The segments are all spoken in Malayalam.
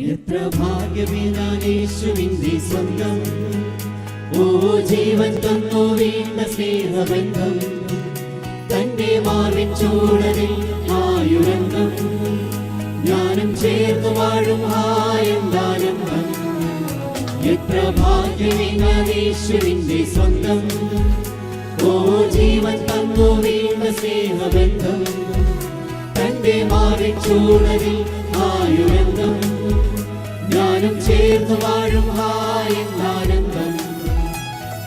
എത്ര ഭാഗ്യമേതാനേശുവിന്റെ സ്വന്തം. ഓ ജീവൻ തന്നു വീണ്ട സ്നേഹബന്ധം. തന്റെ മാറിൻ ചൂടലിൽ ആയുരംഗം. ഞാനും ചേർന്നു വാഴും ഹായെന്താനന്ദം എത്ര ഭാഗ്യമേതാനേശുവിന്റെ സ്വന്തം. ഓ ജീവൻ തന്നു വീണ്ട സ്നേഹബന്ധം. തന്റെ മാറിച്ചൂടലിൽ ചൂടലിൽ ആയുരംഗം ഞാനും ചേർന്ന് വാഴും ഹായെന്താനന്ദം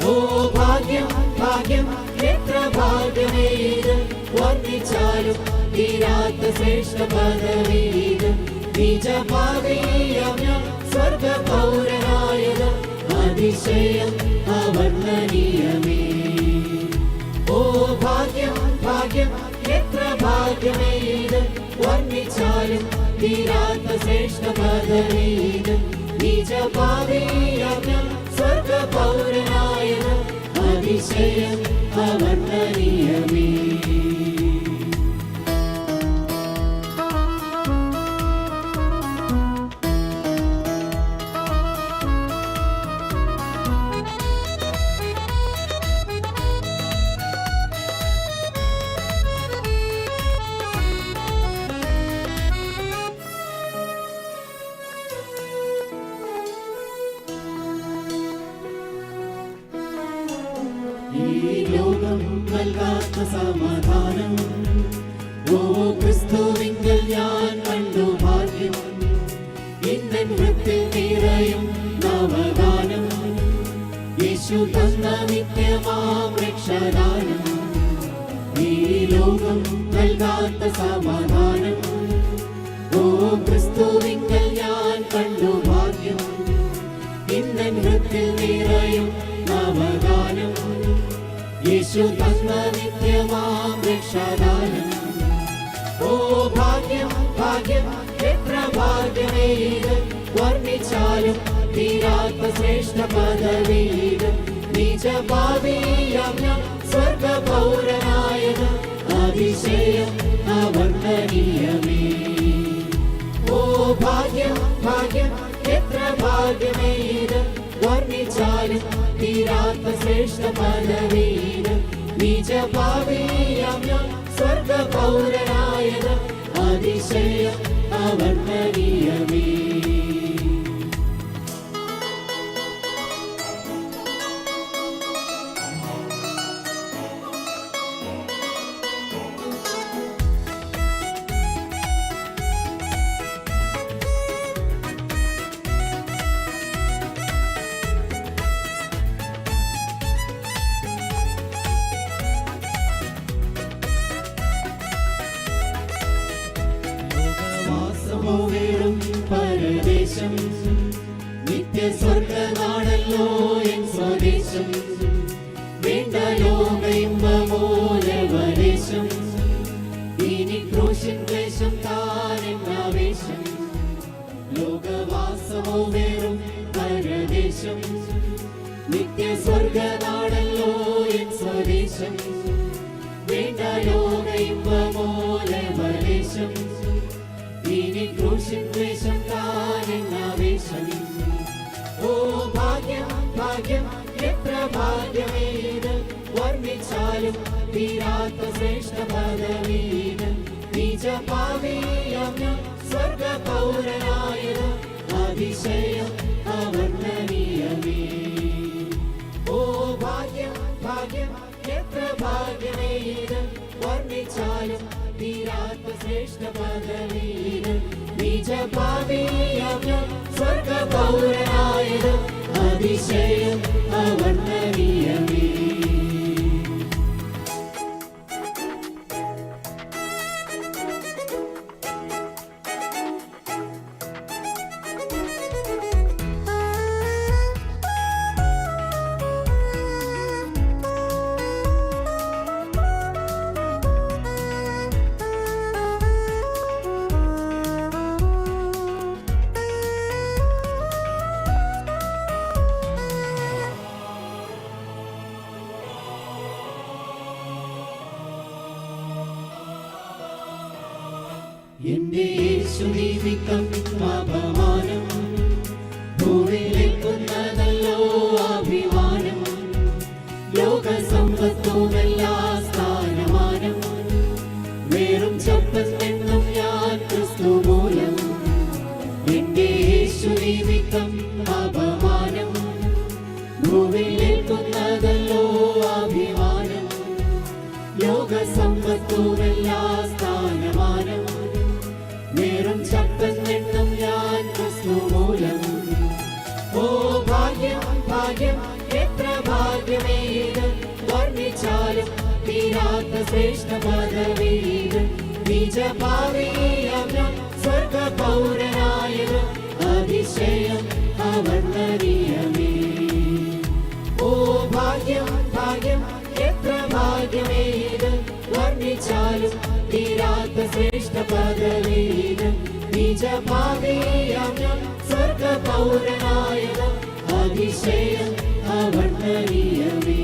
ഓ ഭാഗ്യം ഭാഗ്യം എത്ര ഭാഗ്യമേത്? വർദ്ധിച്ചാലും തീരാത്ത ശ്രേഷ്ഠ പദവീത് നിജപാതീയം ഞാൻ സ്വർഗ പൗരനായത് അതിശയം അവർണനീയമേ. ഓ ഭാഗ്യം ഭാഗ്യം എത്ര ഭാഗ്യമേത്? വർണിച്ചാലും തീരാത്ത ശ്രേഷ്ഠ പദവീനും നിജപാതീയം ഞാൻ സ്വർഗ പൗരനായത് അതിശയം അവർണനീയമേ സമാധാനം ഓ ക്രിസ്തുവിങ്കൽ ഞാൻ കണ്ടു ഭാഗ്യം. ഇന്നൻ വൃത്തിൽ നിറയും നവദാനം യേശു തന്ന നിത്യമാം ഈ ലോകം നൽകാത്ത സമാധാനം. ഓ ക്രിസ്തുവിങ്കൽ ഞാൻ കണ്ടു ഭാഗ്യം. ഇന്നൻ വൃത്തിൽ നിറയും നവദാനം യേശു തന്ന നിത്യമാം രക്ഷാദാനം ഓ ഭാഗ്യം ഭാഗ്യം എത്ര ഭാഗ്യമേത്? വർണിച്ചാലും തീരാത്ത ശ്രേഷ്ഠ പദവീത്. നിജപാതീയം ഞാൻ സ്വർഗ പൗരനായത് അതിശയം അവർണനീയമേ. ഓ ഭാഗ്യം ഭാഗ്യം എത്ര ഭാഗ്യമേത് തീരാത്ത ശ്രേഷ്ഠ പദവീത് നിജപാതീയം ഞാൻ സ്വർഗ പൗരനായത് അതിശയം അവർണനീയമേ നിത്യ സ്വർഗനാടല്ലോ എൻ സ്വദേശം. വേണ്ട ലോകയിമ്പമൂലവദേശം ഇനി ക്രൂശിൻ ക്ലേശം താനെന്നാവേശം ലോകവാസമോ വേറും പരദേശം. എൻ സ്വദേശം. വേണ്ട ലോകയിമ്പമൂലവദേശം ഇനി ക്രൂശിൻ താനെന്നാവേശം ഓ ഭാഗ്യം ഭാഗ്യം എത്ര ഭാഗ്യമേത് വർണിച്ചാലും തീരാത്ത ശ്രേഷ്ഠ പദവീത് നിജപാതീയം ഞാൻ സ്വർഗ പൗരനായത് അതിശയം അവർണനീയമേ. ഓ ഭാഗ്യം ഭാഗ്യം എത്ര ഭാഗ്യമേത് വർണിച്ചാലും തീരാത്ത ശ്രേഷ്ഠ പദവീത് നിജപാതീയം ഞാൻ സ്വർഗ പൗരനായത് അതിശയം അവർണനീയമേ എന്റെ യേശു നിമിത്തം അപമാനം. ഭൂമിയിലെത്തുന്നതല്ലോ അഭിമാനം. ലോക സമ്പത്തോമല്ല സ്ഥാനമാനം. വേറും ഭാഗ്യം ഭാഗ്യം എത്ര ഭാഗ്യമേത് വർണിച്ചാലും തീരാത്ത ശ്രേഷ്ഠ പദവീത് ഞാൻ സ്വർഗ പൗരനായത് അതിശയം അവർണനീയമേ ഓ ഭാഗ്യം ഭാഗ്യം എത്ര ഭാഗ്യമേത് വർണിച്ചാലും തീരാത്ത ശ്രേഷ്ഠ പദവീത് നിജഭാവിയാം ഞാൻ സ്വർഗ அபிஷேகம் அவர் அறியவே